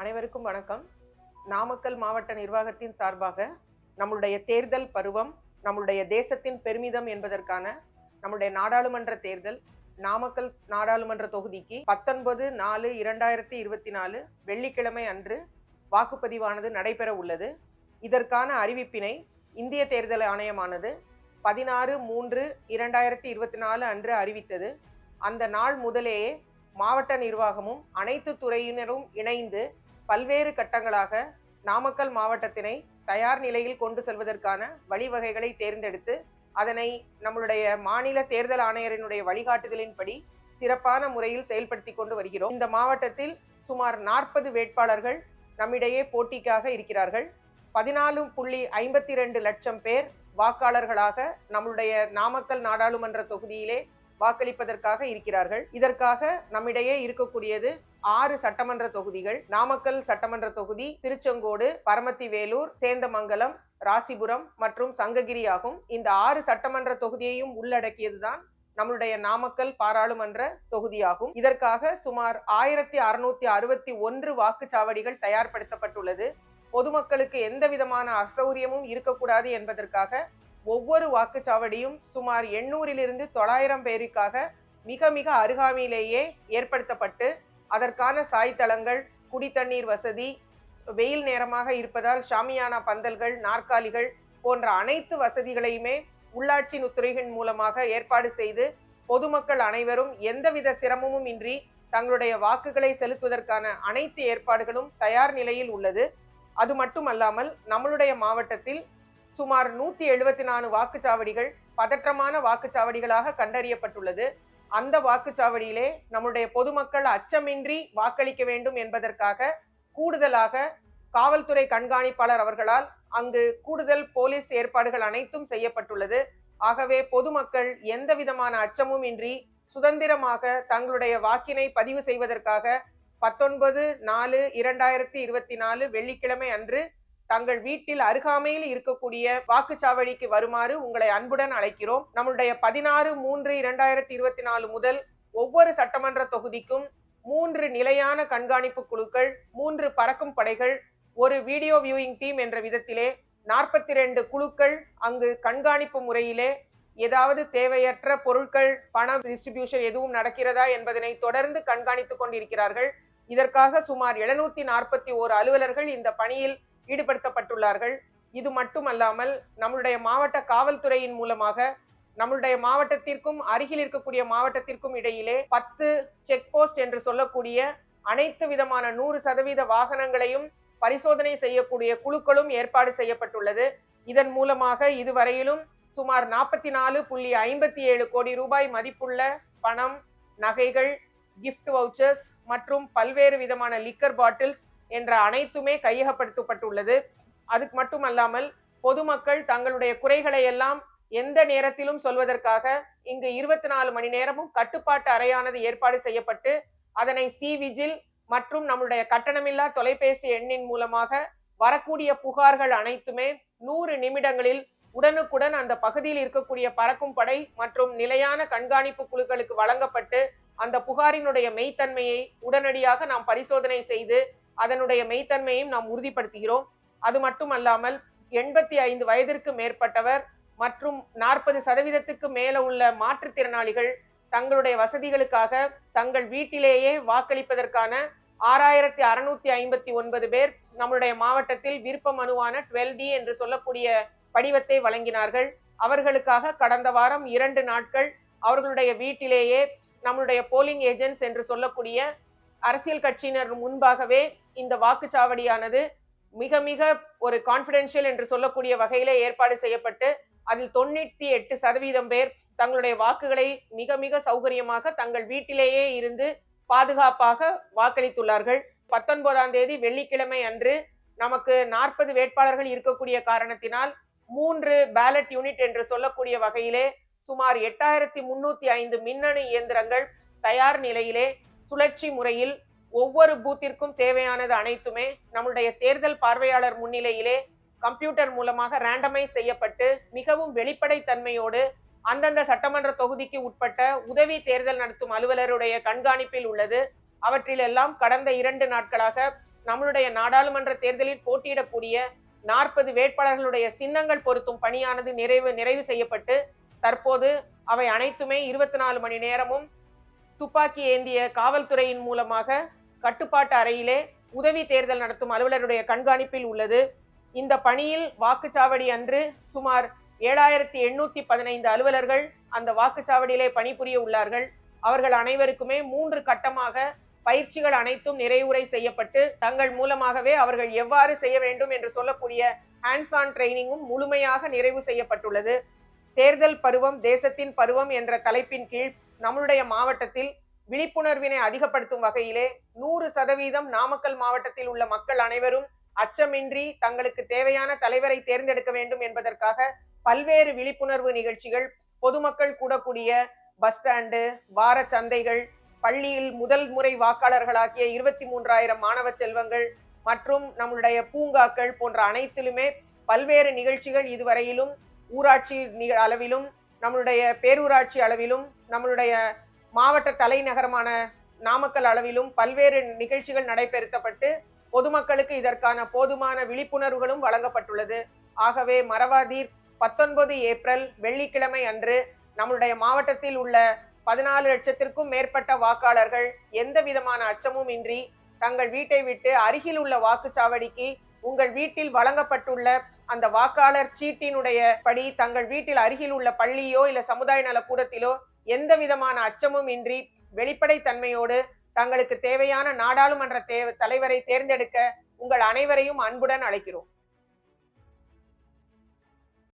அனைவருக்கும் வணக்கம். நாமக்கல் மாவட்ட நிர்வாகத்தின் சார்பாக நம்மளுடைய தேர்தல் பருவம் நம்மளுடைய தேசத்தின் பெருமிதம் என்பதற்கான நம்முடைய நாடாளுமன்ற தேர்தல் நாமக்கல் நாடாளுமன்ற தொகுதிக்கு பத்தொன்பது நாலு இரண்டாயிரத்தி இருபத்தி நாலு வெள்ளிக்கிழமை அன்று வாக்குப்பதிவானது நடைபெற உள்ளது. இதற்கான அறிவிப்பினை இந்திய தேர்தல் ஆணையமானது பதினாறு மூன்று இரண்டாயிரத்தி இருபத்தி நாலு அன்று அறிவித்தது. அந்த நாள் முதலேயே மாவட்ட நிர்வாகமும் அனைத்து துறையினரும் இணைந்து பல்வேறு கட்டங்களாக நாமக்கல் மாவட்டத்தினை தயார் நிலையில் கொண்டு செல்வதற்கான வழிவகைகளை தேர்ந்தெடுத்து அதனை நம்மளுடைய மாநில தேர்தல் ஆணையரினுடைய வழிகாட்டுதலின்படி சிறப்பான முறையில் செயல்படுத்தி கொண்டு வருகிறோம். இந்த மாவட்டத்தில் சுமார் நாற்பது வேட்பாளர்கள் நம்மிடையே போட்டிக்காக இருக்கிறார்கள். பதினாலு புள்ளி ஐம்பத்தி ரெண்டு லட்சம் பேர் வாக்காளர்களாக நம்மளுடைய நாமக்கல் நாடாளுமன்ற தொகுதியிலே வாக்களிப்பதற்காக இருக்கிறார்கள். இதற்காக நம்மிடையே இருக்கக்கூடியது ஆறு சட்டமன்ற தொகுதிகள். நாமக்கல் சட்டமன்ற தொகுதி திருச்செங்கோடு பரமத்தி வேலூர் சேந்தமங்கலம் ராசிபுரம் மற்றும் சங்ககிரி ஆகும். இந்த ஆறு சட்டமன்ற தொகுதியையும் உள்ளடக்கியதுதான் நம்மளுடைய நாமக்கல் பாராளுமன்ற தொகுதியாகும். இதற்காக சுமார் ஆயிரத்தி அறுநூத்தி அறுபத்தி ஒன்று வாக்குச்சாவடிகள் தயார்படுத்தப்பட்டுள்ளது. பொதுமக்களுக்கு எந்த விதமான அசௌரியமும் இருக்கக்கூடாது என்பதற்காக ஒவ்வொரு வாக்குச்சாவடியும் சுமார் எண்ணூறிலிருந்து தொள்ளாயிரம் பேருக்காக மிக மிக அருகாமையிலேயே ஏற்படுத்தப்பட்டு அதற்கான சாய்த்தளங்கள் குடித்தண்ணீர் வசதி வெயில் நேரமாக இருப்பதால் ஷாமியானா பந்தல்கள் நாற்காலிகள் போன்ற அனைத்து வசதிகளையுமே உள்ளாட்சி நுத்துறைகள் மூலமாக ஏற்பாடு செய்து பொதுமக்கள் அனைவரும் எந்தவித சிரமமும் இன்றி தங்களுடைய வாக்குகளை செலுத்துவதற்கான அனைத்து ஏற்பாடுகளும் தயார் நிலையில் உள்ளது. அது மட்டுமல்லாமல் நம்மளுடைய மாவட்டத்தில் சுமார் நூத்தி எழுபத்தி நாலு வாக்குச்சாவடிகள் பதற்றமான வாக்குச்சாவடிகளாக கண்டறியப்பட்டுள்ளது. அந்த வாக்குச்சாவடியிலே நம்முடைய பொதுமக்கள் அச்சமின்றி வாக்களிக்க வேண்டும் என்பதற்காக கூடுதலாக காவல்துறை கண்காணிப்பாளர் அவர்களால் அங்கு கூடுதல் போலீஸ் ஏற்பாடுகள் அனைத்தும் செய்யப்பட்டுள்ளது. ஆகவே பொதுமக்கள் எந்த விதமான அச்சமும் இன்றி சுதந்திரமாக தங்களுடைய வாக்கினை பதிவு செய்வதற்காக பத்தொன்பது நாலு இரண்டாயிரத்தி இருபத்தி நாலு வெள்ளிக்கிழமை அன்று தங்கள் வீட்டில் அருகாமையில் இருக்கக்கூடிய வாக்குச்சாவடிக்கு வருமாறு உங்களை அன்புடன் அழைக்கிறோம். நம்முடைய பதினாறு மூன்று இரண்டாயிரத்தி இருபத்தி நாலு முதல் ஒவ்வொரு சட்டமன்ற தொகுதிக்கும் மூன்று நிலையான கண்காணிப்பு குழுக்கள் மூன்று பறக்கும் படைகள் ஒரு வீடியோ வியூயிங் டீம் என்ற விதத்திலே நாற்பத்தி ரெண்டு குழுக்கள் அங்கு கண்காணிப்பு முறையிலே ஏதாவது தேவையற்ற பொருட்கள் பண டிஸ்ட்ரிபியூஷன் எதுவும் நடக்கிறதா என்பதனை தொடர்ந்து கண்காணித்துக் கொண்டிருக்கிறார்கள். இதற்காக சுமார் எழுநூத்தி நாற்பத்தி ஓரு அலுவலர்கள் இந்த பணியில் ஈடுபடுத்தப்பட்டுள்ளார்கள். இது மட்டுமல்லாமல் நம்மளுடைய மாவட்ட காவல்துறையின் மூலமாக நம்மளுடைய மாவட்டத்திற்கும் அருகில் இருக்கக்கூடிய மாவட்டத்திற்கும் இடையிலே பத்து செக் போஸ்ட் என்று சொல்லக்கூடிய அனைத்து விதமான நூறு சதவீத வாகனங்களையும் பரிசோதனை செய்யக்கூடிய குழுக்களும் ஏற்பாடு செய்யப்பட்டுள்ளது. இதன் மூலமாக இதுவரையிலும் சுமார் நாற்பத்தி நாலு புள்ளி ஐம்பத்தி ஏழு கோடி ரூபாய் மதிப்புள்ள பணம் நகைகள் கிஃப்ட் வவுச்சர்ஸ் மற்றும் பல்வேறு விதமான லிக்கர் பாட்டில்ஸ் என்ற அனைத்துமே கையகப்படுத்தப்பட்டுள்ளது. அதுக்கு மட்டுமல்லாமல் பொதுமக்கள் தங்களுடைய குறைகளை எல்லாம் எந்த நேரத்திலும் சொல்வதற்காக இங்கு இருபத்தி நாலு மணி நேரமும் கட்டுப்பாட்டு அறையானது ஏற்பாடு செய்யப்பட்டு அதனை சி விஜில் மற்றும் நம்முடைய கட்டணமில்லா தொலைபேசி எண்ணின் மூலமாக வரக்கூடிய புகார்கள் அனைத்துமே நூறு நிமிடங்களில் உடனுக்குடன் அந்த பகுதியில் இருக்கக்கூடிய பறக்கும் படை மற்றும் நிலையான கண்காணிப்பு குழுக்களுக்கு வழங்கப்பட்டு அந்த புகாரினுடைய மெய்த்தன்மையை உடனடியாக நாம் பரிசோதனை செய்து அதனுடைய மெய்த்தன்மையும் நாம் உறுதிப்படுத்துகிறோம். அது மட்டுமல்லாமல் எண்பத்தி ஐந்து வயதிற்கு மேற்பட்டவர் மற்றும் நாற்பது சதவீதத்துக்கு மேல உள்ள மாற்றுத்திறனாளிகள் தங்களுடைய வசதிகளுக்காக தங்கள் வீட்டிலேயே வாக்களிப்பதற்கான ஆறாயிரத்தி அறுநூத்தி ஐம்பத்தி ஒன்பது பேர் நம்முடைய மாவட்டத்தில் விருப்ப மனுவான டுவெல் டி என்று சொல்லக்கூடிய படிவத்தை வழங்கினார்கள். அவர்களுக்காக கடந்த வாரம் இரண்டு நாட்கள் அவர்களுடைய வீட்டிலேயே நம்மளுடைய போலிங் ஏஜென்ட்ஸ் என்று சொல்லக்கூடிய அரசியல் கட்சியினர் முன்பாகவே இந்த வாக்குச்சாவடியானது மிக மிக ஒரு கான்பிடென்ஷியல் என்று சொல்லக்கூடிய வகையிலே ஏற்பாடு செய்யப்பட்டு அதில் தொண்ணூத்தி எட்டு சதவீதம் பேர் தங்களுடைய வாக்குகளை மிக மிக சௌகரியமாக தங்கள் வீட்டிலேயே இருந்து பாதுகாப்பாக வாக்களித்துள்ளார்கள். பத்தொன்பதாம் தேதி வெள்ளிக்கிழமை அன்று நமக்கு நாற்பது வேட்பாளர்கள் இருக்கக்கூடிய காரணத்தினால் மூன்று பேலட் யூனிட் என்று சொல்லக்கூடிய வகையிலே சுமார் எட்டாயிரத்தி முன்னூத்தி ஐந்து மின்னணு இயந்திரங்கள் தயார் நிலையிலே சுழற்சி முறையில் ஒவ்வொரு பூத்திற்கும் தேவையானது அனைத்துமே நம்முடைய தேர்தல் பார்வையாளர் முன்னிலையிலே கம்ப்யூட்டர் மூலமாக ரேண்டமைஸ் செய்யப்பட்டு மிகவும் வெளிப்படை தன்மையோடு அந்தந்த சட்டமன்ற தொகுதிக்கு உட்பட்ட உதவி தேர்தல் நடத்தும் அலுவலருடைய கண்காணிப்பில் உள்ளது. அவற்றிலெல்லாம் கடந்த இரண்டு நாட்களாக நம்மளுடைய நாடாளுமன்ற தேர்தலில் போட்டியிடக்கூடிய நாற்பது வேட்பாளர்களுடைய சின்னங்கள் பொருத்தும் பணியானது நிறைவு நிறைவு செய்யப்பட்டு தற்போது அவை அனைத்துமே இருபத்தி நாலு மணி நேரமும் துப்பாக்கி ஏந்திய காவல்துறையின் மூலமாக கட்டுப்பாட்டு அறையிலே உதவி தேர்தல் நடத்தும் அலுவலருடைய கண்காணிப்பில் உள்ளது. இந்த பணியில் வாக்குச்சாவடி அன்று சுமார் ஏழாயிரத்தி எண்ணூத்தி பதினைந்து அலுவலர்கள் அந்த வாக்குச்சாவடியிலே பணிபுரிய உள்ளார்கள். அவர்கள் அனைவருக்குமே மூன்று கட்டமாக பயிற்சிகள் அனைத்தும் நிறைவுரை செய்யப்பட்டு தங்கள் மூலமாகவே அவர்கள் எவ்வாறு செய்ய வேண்டும் என்று சொல்லக்கூடிய ஹேண்ட்ஸ் ஆன் ட்ரைனிங்கும் முழுமையாக நிறைவு செய்யப்பட்டுள்ளது. தேர்தல் பருவம் தேசத்தின் பருவம் என்ற தலைப்பின் கீழ் நம்மளுடைய மாவட்டத்தில் விழிப்புணர்வினை அதிகப்படுத்தும் வகையிலே நூறு சதவீதம் நாமக்கல் மாவட்டத்தில் உள்ள மக்கள் அனைவரும் அச்சமின்றி தங்களுக்கு தேவையான தலைவரை தேர்ந்தெடுக்க வேண்டும் என்பதற்காக பல்வேறு விழிப்புணர்வு நிகழ்ச்சிகள் பொதுமக்கள் கூடக்கூடிய பஸ் ஸ்டாண்டு வார சந்தைகள் பள்ளியில் முதல் முறை வாக்காளர்களாகிய இருபத்தி மூன்றாயிரம் மாணவ செல்வங்கள் மற்றும் நம்மளுடைய பூங்காக்கள் போன்ற அனைத்திலுமே பல்வேறு நிகழ்ச்சிகள் இதுவரையிலும் ஊராட்சி அளவிலும் நம்மளுடைய பேரூராட்சி அளவிலும் நம்மளுடைய மாவட்ட தலைநகரமான நாமக்கல் அளவிலும் பல்வேறு நிகழ்ச்சிகள் நடைபெறுத்தப்பட்டு பொதுமக்களுக்கு இதற்கான போதுமான விழிப்புணர்வுகளும் வழங்கப்பட்டுள்ளது. ஆகவே மரவாதீர் பத்தொன்பது ஏப்ரல் வெள்ளிக்கிழமை அன்று நம்மளுடைய மாவட்டத்தில் உள்ள பதினாலு லட்சத்திற்கும் மேற்பட்ட வாக்காளர்கள் எந்த விதமான அச்சமும் இன்றி தங்கள் வீட்டை விட்டு அருகில் உள்ள வாக்குச்சாவடிக்கு உங்கள் வீட்டில் வழங்கப்பட்டுள்ள அந்த வாக்காளர் சீட்டினுடைய படி தங்கள் வீட்டில் அருகில் உள்ள பள்ளியோ இல்ல சமுதாய நலக்கூடத்திலோ எந்த விதமான அச்சமும் இன்றி வெளிப்படை தன்மையோடு தங்களுக்கு தேவையான நாடாளுமன்ற தலைவரை தேர்ந்தெடுக்க உங்கள் அனைவரையும் அன்புடன் அழைக்கிறோம்.